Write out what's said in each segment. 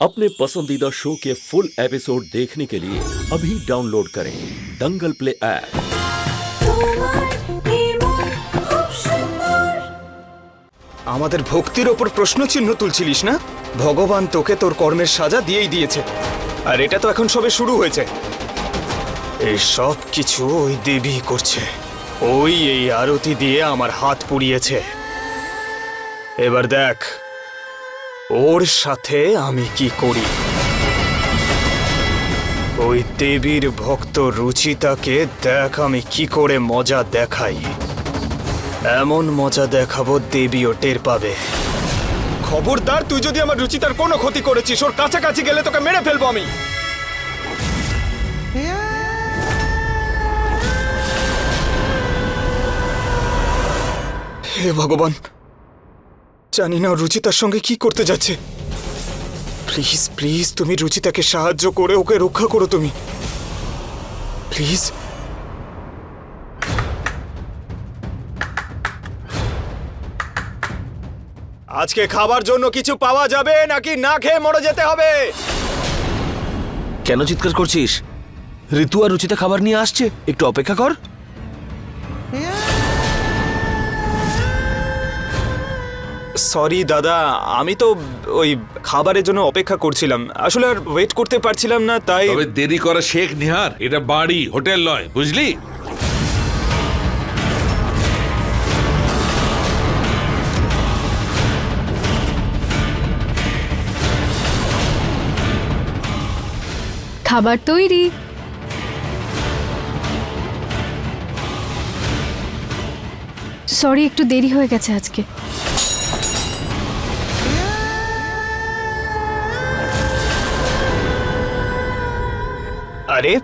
अपने पसंदीदा शो के फुल एपिसोड देखने के लिए अभी डाउनलोड करें दंगल प्ले ऐप তোমার নির্মল খুব সুন্দর আমাদের ভক্তির ওপর প্রশ্ন চিহ্ন তুলছিলিস না ভগবান তোকে তোর কর্মের সাজা দিয়েই দিয়েছে আর এটা তো এখন সবে শুরু হয়েছে এই সব কিছু ওই দেবী করছে ওই এই আরতি দিয়ে আমার হাত পুড়িয়েছে এবার দেখ ওর সাথে আমি কি করি? ওই দেবীর ভক্ত রুচিতাকে দেখ আমি কি করে মজা দেখাই। এমন মজা দেখাবো দেবীও টের পাবে। খবরদার তুই যদি আমার রুচিতার কোনো ক্ষতি করেছিস ওর কাছাকাছি গেলে তোকে মেরে ফেলব আমি। হে ভগবান জানি না রুচিতার সঙ্গে কি করতে যাচ্ছে। প্লিজ প্লিজ, তুমি রুচিতাকে সাহায্য করে ওকে রক্ষা করো তুমি। প্লিজ। আজকে খাবার জন্য কিছু পাওয়া যাবে নাকি না খেয়ে মরে যেতে হবে? কেন চিৎকার করছিস? ঋতু আর রুচিতা খাবার নিয়ে আসছে। একটু অপেক্ষা কর। সরি দাদা। আমি তো ওই খাবারের জন্য অপেক্ষা করছিলাম। আসলে আর ওয়েট করতে পারছিলাম না তাই তবে দেরি করা শেখ নিহার। এটা বাড়ি হোটেল নয় বুঝলি? খাবার তৈরি। সরি একটু দেরি হয়ে গেছে আজকে। আরে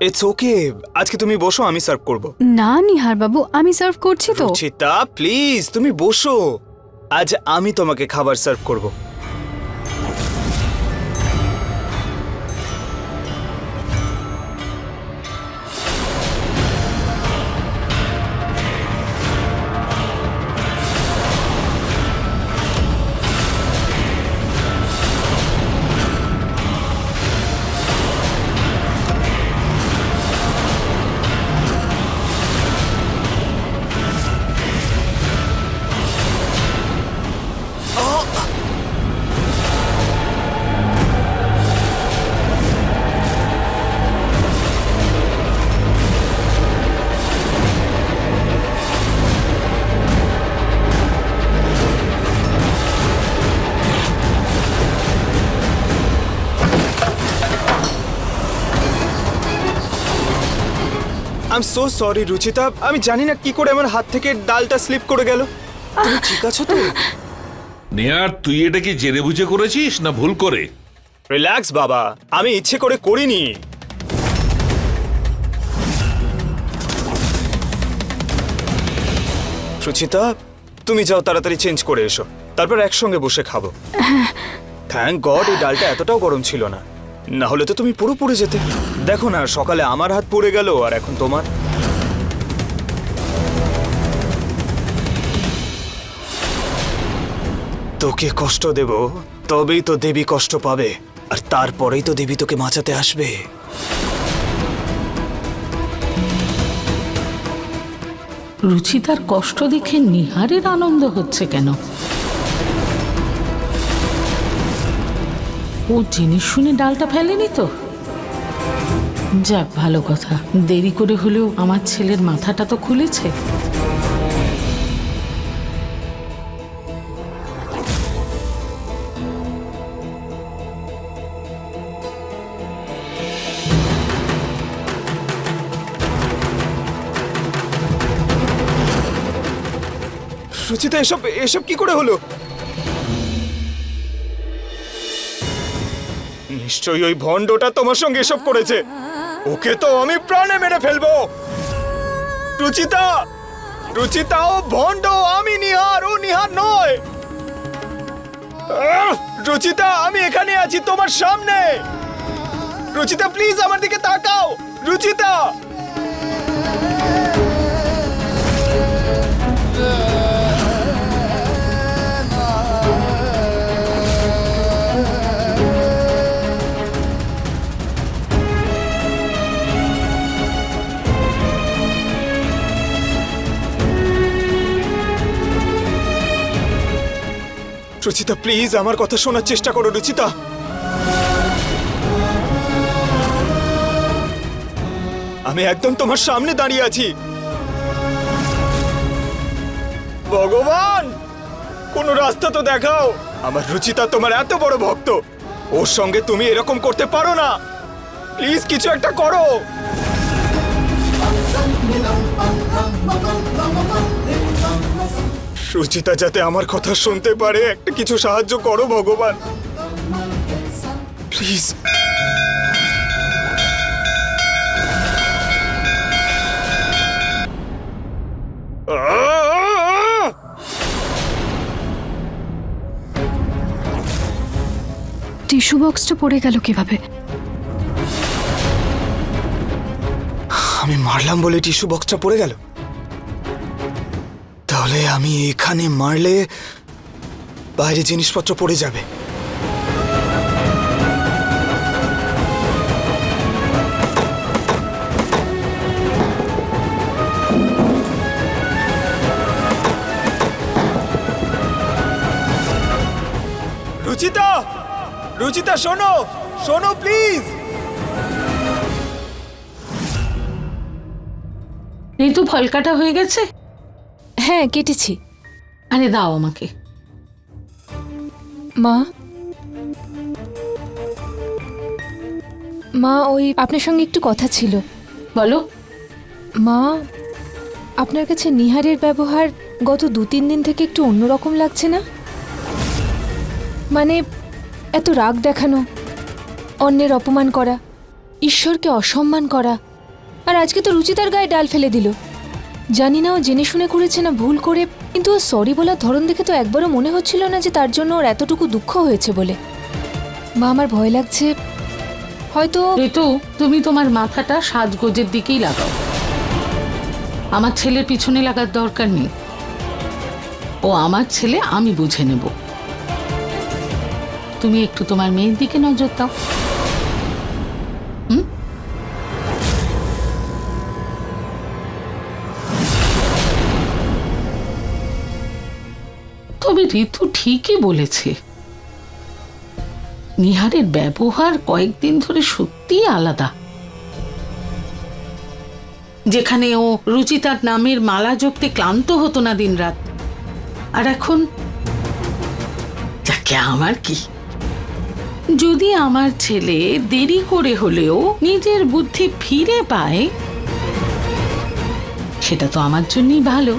ইটস ওকে আজকে তুমি বসো আমি সার্ভ করব। না নিহার বাবু আমি সার্ভ করছি তো। রুচিতা প্লিজ তুমি বসো। আজ আমি তোমাকে খাবার সার্ভ করব। I am so sorry Ruchita আমি জানি না কি করে আমার হাত থেকে ডালটা স্লিপ করে গেল। তুমি ঠিক আছো তো? নিহার তুই এটা কি জেনে বুঝে করেছিস না ভুল করে? রিল্যাক্স বাবা। আমি ইচ্ছে করে করিনি। সুচিতা তুমি যাও তাড়াতাড়ি চেঞ্জ করে এসো। তারপর একসঙ্গে বসে খাব। থ্যাংক গড এই ডালটা এতটাও গরম ছিল না। না হলে তো তুমি পুরো পড়ে যেতে। দেখো না, সকালে আমার হাত পড়ে গেল, আর এখন তোমার। তোকে কষ্ট দেব, তবেই তো দেবী কষ্ট পাবে, আর তারপরেই তো দেবী তোকে বাঁচাতে আসবে। রুচিতার কষ্ট দেখে নিহারের আনন্দ হচ্ছে কেন? ও জেনে শুনে ডালটা ফেলেনি তো? যাক, ভালো কথা। দেরি করে হলেও আমার ছেলের মাথাটা তো খুলেছে। সুচিতা, এসব এসব কি করে হলো? নিশ্চয়ই ওই ভণ্ডটা তোমার সঙ্গে এসব করেছে। ওকে তো আমি প্রাণে মেরে ফেলব। রুচিতা রুচিতা ও ভণ্ড, আমি নিহার, ও নিহার নয়! রুচিতা, আমি এখানে আছি তোমার সামনে। রুচিতা প্লিজ আমার দিকে তাকাও। রুচিতা! রুচিতা, প্লিজ আমার কথা শোনার চেষ্টা করো, রুচিতা। আমি একদম তোমার সামনে দাঁড়িয়ে আছি। ভগবান, কোন রাস্তা তো দেখাও। আমার রুচিতা তোমার এত বড় ভক্ত। ওর সঙ্গে তুমি এরকম করতে পারো না। প্লিজ কিছু একটা করো। সুচিতা যাতে আমার কথা শুনতে পারে একটা কিছু সাহায্য করো ভগবান। প্লিজ টিস্যু বক্সটা পড়ে গেল কীভাবে? আমি মারলাম বলে টিস্যু বক্সটা পড়ে গেল। তাহলে আমি এখানে মারলে বাইরে জিনিসপত্র পড়ে যাবে। রুচিতা! রুচিতা শোনো! শোনো প্লিজ! ঋতু ফল কাটা হয়ে গেছে? হ্যাঁ কেটেছি। আরে দাও আমাকে। মা? মা ওই আপনার সঙ্গে একটু কথা ছিল। বলো। মা আপনার কাছে নিহারের ব্যবহার গত দু তিন দিন থেকে একটু অন্যরকম লাগছে না? মানে এত রাগ দেখানো অন্যের অপমান করা ঈশ্বরকে অসম্মান করা আর আজকে তো রুচিতার গায়ে ডাল ফেলে দিল। জানি না ও জেনে শুনে করেছে না ভুল করে, কিন্তু ও সরি বলার ধরন দেখে তো একবারও মনে হচ্ছিল না যে তার জন্য ওর এতটুকু দুঃখ হয়েছে বলে। মা, আমার ভয় লাগছে। হয়তো ঋতু, তুমি তোমার মাথাটা সাজগোজের দিকেই লাগাও। আমার ছেলের পিছনে লাগার দরকার নেই। ও আমার ছেলে, আমি বুঝে নেব। তুমি একটু তোমার মেয়ের দিকে নজর দাও। তবে ঋতু ঠিকই বলেছে। নিহারের ব্যবহার কয়েকদিন ধরে সত্যিই আলাদা। যেখানে ও রুচিতার নামের মালা জপতে ক্লান্ত হতো না দিনরাত। আর এখন যাকে আমার কি? যদি আমার ছেলে দেরি করে হলেও নিজের বুদ্ধি ফিরে পায়, সেটা তো আমার জন্যই ভালো।